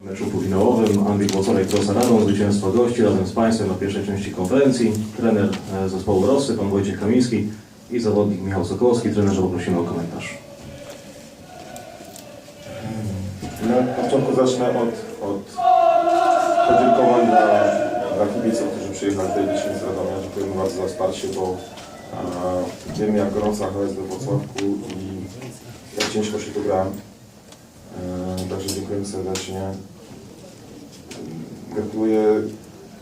meczu półfinałowym Andy Włocławek Krosa Radą, zwycięstwo gości razem z Państwem na pierwszej części konferencji. Trener e, zespołu Rosy, Pan Wojciech Kamiński i zawodnik Michał Sokołowski. Trenerze poprosimy o komentarz. Na początku zacznę od, od podziękowań dla, dla kibiców, którzy przyjechali tutaj dzisiaj z Radomia. Dziękujemy bardzo za wsparcie, bo a, wiemy jak gorąca jest we Wrocławku i jak ciężko się tu gra. Także dziękujemy serdecznie. Gratuluję,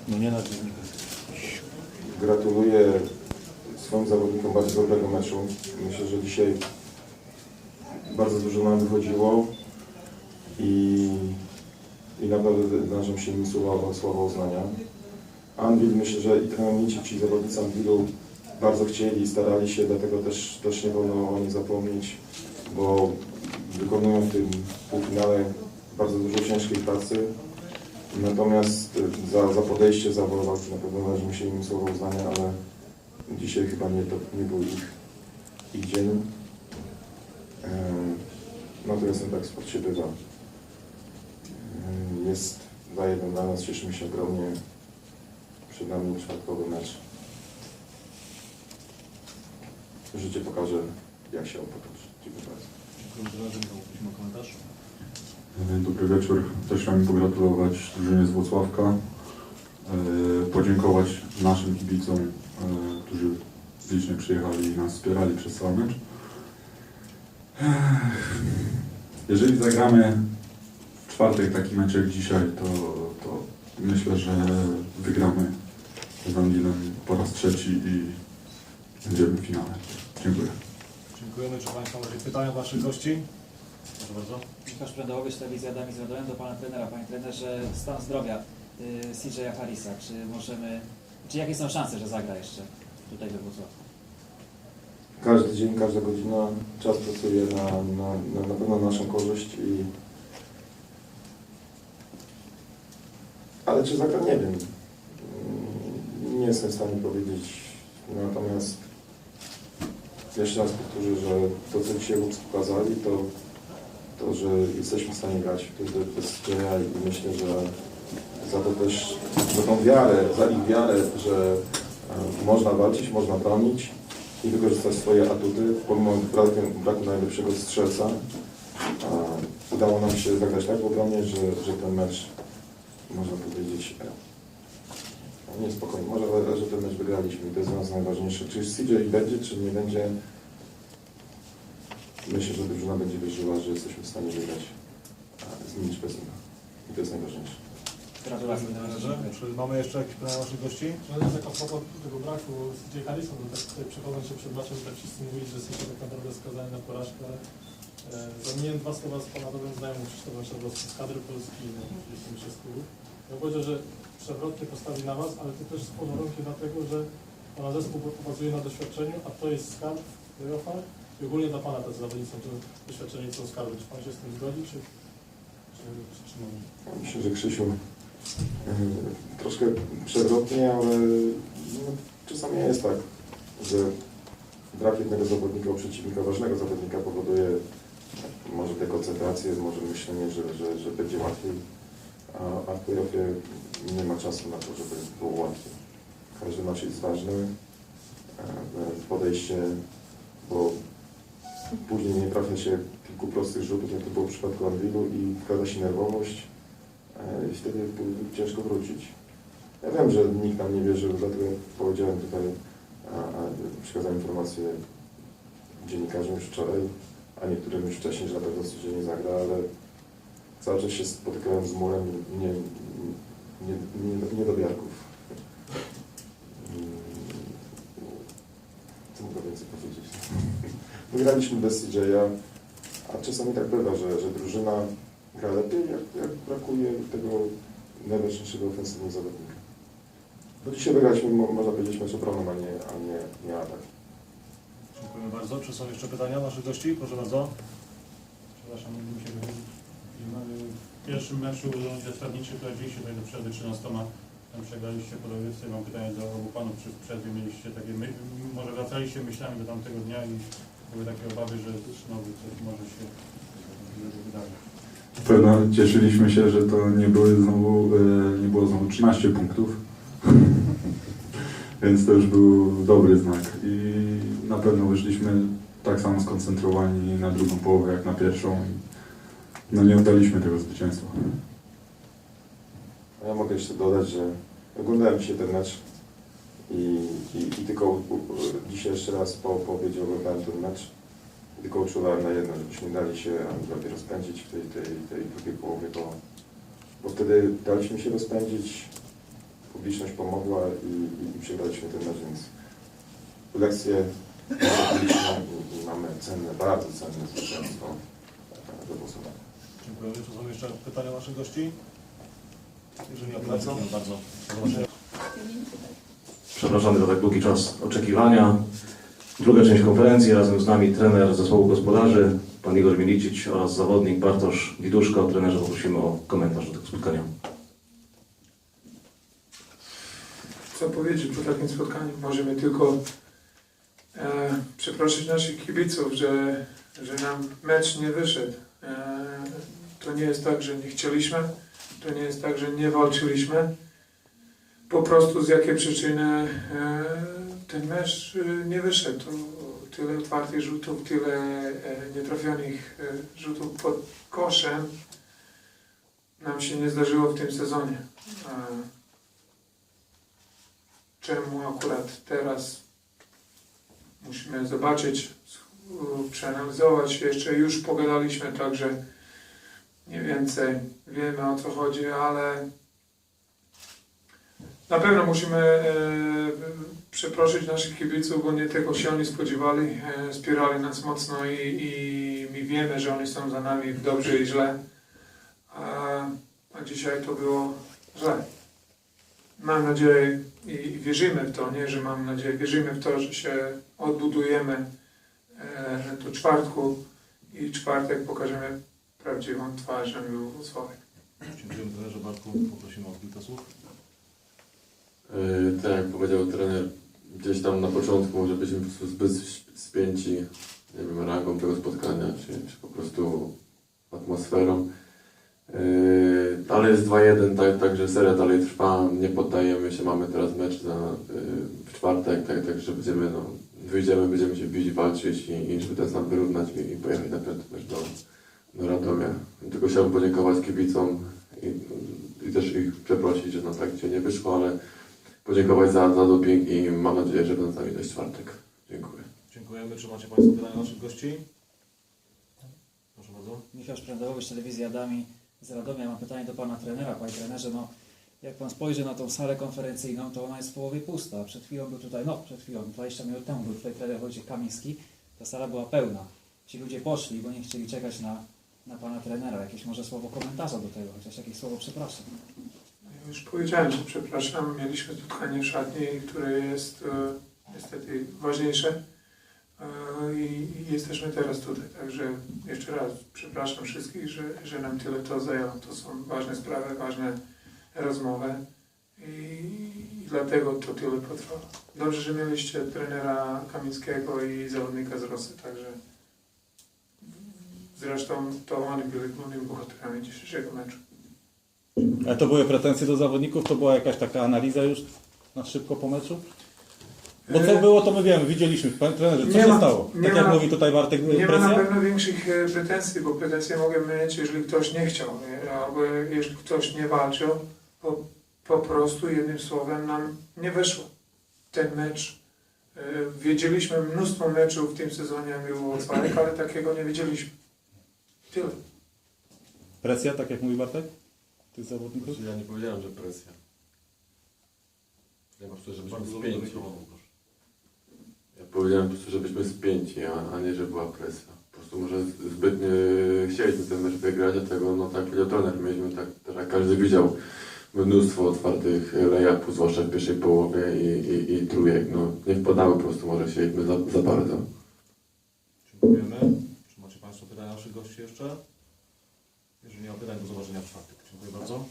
No nie na gratuluję swoim zawodnikom bardzo dobrego meczu. Myślę, że dzisiaj bardzo dużo nam wychodziło i, i naprawdę należą się im słowa, słowa uznania. Anvil, myślę, że i trenernici, ci zawodnicy Anvilu bardzo chcieli i starali się, dlatego też, też nie wolno o nich zapomnieć, bo wykonują w tym półfinale bardzo dużo ciężkiej pracy. Natomiast y, za, za podejście, za walki na pewno należy się im słowa uznania, ale dzisiaj chyba nie, to nie był ich, ich dzień. Natomiast no tak w sporcie bywa. Jest 2-1 dla nas, cieszymy się ogromnie. Przed nami czwartkowy mecz. Życie pokaże, jak się on potoczy. Dziękuję bardzo. Komentarz. Dobry wieczór. Też chciałem pogratulować drużynie z Włocławka, e, podziękować naszym kibicom, e, którzy licznie przyjechali i nas wspierali przez cały mecz. Jeżeli zagramy w czwartek taki mecz jak dzisiaj, to, to myślę, że wygramy z Anglinem po raz trzeci i będziemy w finale. Dziękuję. Dziękujemy. Czy Państwo macie pytania do naszych gości? Proszę bardzo. Łukasz Prędołowicz, Telewizja Adami z Radomia, do Pana Trenera. Panie Trenerze, stan zdrowia y, CJ'a Harrisa. Czy możemy, czy jakie są szanse, że zagra jeszcze tutaj we Wrocławiu? Każdy dzień, każda godzina, czas pracuje na, na, na, na pewno naszą korzyść i ale czy zagra, nie wiem. Mm, Nie jestem w stanie powiedzieć. Natomiast jeszcze raz powtórzę, że to, co dzisiaj chłopcy pokazali, to, to, że jesteśmy w stanie grać bez cienia i myślę, że za to też, za tą wiarę, za ich wiarę, że e, można walczyć, można bronić i wykorzystać swoje atuty, pomimo braku, braku najlepszego strzelca. a Udało nam się zagrać tak w obronie, że, że ten mecz, można powiedzieć, nie spokojnie, może, ale że ten mecz wygraliśmy i to jest dla nas najważniejsze. Czy CJ będzie, czy nie będzie, myślę, że drużyna będzie wierzyła, że jesteśmy w stanie wygrać a, z nimi czy bez nich. I to jest najważniejsze. Gratulacje. Trenerze. Czy mamy jeszcze jakieś pytania naszych gości? No jest taka propos tego braku CJ Harrison, bo tak tutaj przekonam się przed meczem, tak wszyscy mówili, że jesteście tak naprawdę skazani na porażkę. E, Zamieniłem dwa słowa z pana dobrym znajomym Krzysztofem Szadowskim z kadry Polski, no, oczywiście z. Ja powiedział, że przewrotnie postawi na was, ale to też pod warunkiem dlatego, że pana zespół bazuje na doświadczeniu, a to jest skarb w playoffach i ogólnie dla pana tacy zawodnicy to doświadczenie są skarby. Czy pan się z tym zgodzi, czy, czy, czy, czy? Myślę, że Krzysiu e, troszkę przewrotnie, ale no, czasami jest tak, że brak jednego zawodnika u przeciwnika, ważnego zawodnika powoduje może dekoncentrację, może myślenie, że, że, że będzie łatwiej, a, a nie ma czasu na to, żeby było łatwiej. Każdy mecz jest ważny, e, podejście, bo później nie trafia się kilku prostych rzutów, jak to było w przypadku Anwilu i wkłada się nerwowość e, i wtedy ciężko wrócić. Ja wiem, że nikt nam nie wierzył, dlatego powiedziałem tutaj, przekazałem informację dziennikarzom już wczoraj, a niektórym już wcześniej, że na pewno nie zagra, ale cały czas się spotykałem z murem nie, nie, nie, niedowiarków. Mm, Co mogę więcej powiedzieć? Wygraliśmy bez CJ'a, a czasami tak bywa, że, że drużyna gra lepiej, jak, jak brakuje tego najważniejszego ofensywnego zawodnika. Bo dzisiaj wygraliśmy, mo- można powiedzieć, mecz obronną, a nie, a nie, nie atak. Dziękuję bardzo. Czy są jeszcze pytania naszych gości? Proszę bardzo. Przepraszam, się wypowiedzieć. W pierwszym meczu rundzie zasadniczej prowadziliście tutaj do przerwy 13. Tam przegraliście po dogrywce. Mam pytanie do obu panów, czy w przerwie mieliście takie, my, może wracaliście myślami do tamtego dnia i były takie obawy, że znowu coś może się wydarzyć. Pewno cieszyliśmy się, że to nie były znowu, e, nie było znowu 13 punktów. Więc to już był dobry znak i na pewno wyszliśmy tak samo skoncentrowani na drugą połowę jak na pierwszą. No nie oddaliśmy tego zwycięstwa. Ja mogę jeszcze dodać, że oglądałem dzisiaj ten mecz i, i, i tylko dzisiaj jeszcze raz po, po obiedzie oglądałem ten mecz i tylko uczuwałem na jedno, żebyśmy dali się Angligowi rozpędzić w tej, tej, tej drugiej połowie, bo, bo wtedy daliśmy się rozpędzić, publiczność pomogła i, i, i przegraliśmy ten mecz, więc lekcje i mamy cenne, bardzo cenne zwycięstwo e, do głosowania. Dziękujemy. Czy są jeszcze pytania naszych gości? Jeżeli nie, Bardzo. dziękuję bardzo. Przepraszamy za tak długi czas oczekiwania. Druga część konferencji, razem z nami trener zespołu gospodarzy, pan Igor Milicic oraz zawodnik Bartosz Widuszko. Trenerze poprosimy o komentarz do tego spotkania. co powiedzieć po takim spotkaniu. Możemy tylko e, przeprosić naszych kibiców, że, że nam mecz nie wyszedł. E, to nie jest tak, że nie chcieliśmy, to nie jest tak, że nie walczyliśmy. Po prostu z jakiej przyczyny e, ten mecz e, nie wyszedł. To tyle otwartych rzutów, tyle nietrafionych rzutów pod koszem nam się nie zdarzyło w tym sezonie. Czemu akurat teraz musimy zobaczyć, przeanalizować. Jeszcze już pogadaliśmy, także mniej więcej wiemy o co chodzi, ale na pewno musimy e, przeprosić naszych kibiców, bo nie tego się oni spodziewali. E, wspierali nas mocno i, i my wiemy, że oni są za nami w dobrze i źle. A, a dzisiaj to było źle. Mam nadzieję i wierzymy w to, nie, że mam nadzieję, wierzymy w to, że się odbudujemy e, do czwartku i czwartek pokażemy prawdziwą twarz Aniołów Wrocławek. Dziękujemy trenerze Bartku. Poprosimy o kilka słów. Yy, Tak jak powiedział trener, gdzieś tam na początku może byliśmy po prostu zbyt spięci, nie wiem, rangą tego spotkania, czy, czy po prostu atmosferą. Yy, Ale jest 2-1, tak, także seria dalej trwa, nie poddajemy się, mamy teraz mecz za, yy, w czwartek, tak, także będziemy, no, wyjdziemy, będziemy się bić, walczyć i, i żeby ten sam wyrównać i, i pojechać na piąty mecz do, do Radomia. Tylko chciałbym podziękować kibicom i, i też ich przeprosić, że no tak dzisiaj nie wyszło, ale podziękować za, za doping i mam nadzieję, że będą z nami też czwartek. Dziękuję. Dziękujemy. Czy macie Państwo pytania naszych gości? Proszę bardzo. Michał Szprędowicz, Telewizja Adami z Radomia. Mam pytanie do Pana trenera. Panie trenerze, no jak Pan spojrzy na tą salę konferencyjną, to ona jest w połowie pusta. Przed chwilą był tutaj, no przed chwilą, 20 minut temu był tutaj trener Wojciech Kamiński. Ta sala była pełna. Ci ludzie poszli, bo nie chcieli czekać na, na Pana trenera. Jakieś może słowo komentarza do tego, chociaż jakieś słowo przepraszam. Już powiedziałem, że przepraszam, mieliśmy spotkanie w szatni, które jest e, niestety ważniejsze e, i, i jesteśmy teraz tutaj. Także jeszcze raz przepraszam wszystkich, że, że nam tyle to zajęło. To są ważne sprawy, ważne rozmowy i, dlatego to tyle potrwało. Dobrze, że mieliście trenera Kamińskiego i zawodnika z Rosy, także zresztą to oni byli głównymi bohaterami dzisiejszego meczu. Ale to były pretensje do zawodników? To była jakaś taka analiza już na szybko po meczu? Bo co E, było, to my wiemy, widzieliśmy. Panie trenerze, co Nie się ma- stało? nie Tak jak ma- mówi tutaj Bartek, Nie ma na presja? pewno większych e, pretensji, bo pretensje mogę mieć, jeżeli ktoś nie chciał, nie? albo jeżeli ktoś nie walczył, po, po prostu jednym słowem nam nie wyszło. Ten mecz, e, wiedzieliśmy mnóstwo meczów w tym sezonie było Wrocławek, ale takiego nie wiedzieliśmy. Tyle. Presja, tak jak mówi Bartek? Tych zawodników? Ja nie powiedziałem, że presja. Ja po prostu, żebyśmy spięci. Ja powiedziałem po prostu, żebyśmy spięci, a, a nie, że była presja. Po prostu może zbytnio chcieliśmy ten mecz wygrać, dlatego no tak powiedział trener, mieliśmy tak, tak jak każdy widział mnóstwo otwartych lejapów, zwłaszcza w pierwszej połowie i, i, i trójek. No, nie wpadały po prostu, może chcieliśmy za, za bardzo. Dziękujemy. Czy macie Państwo pytania naszych gości jeszcze? Jeżeli nie ma pytań, do zobaczenia w czwartek. Dziękuję bardzo.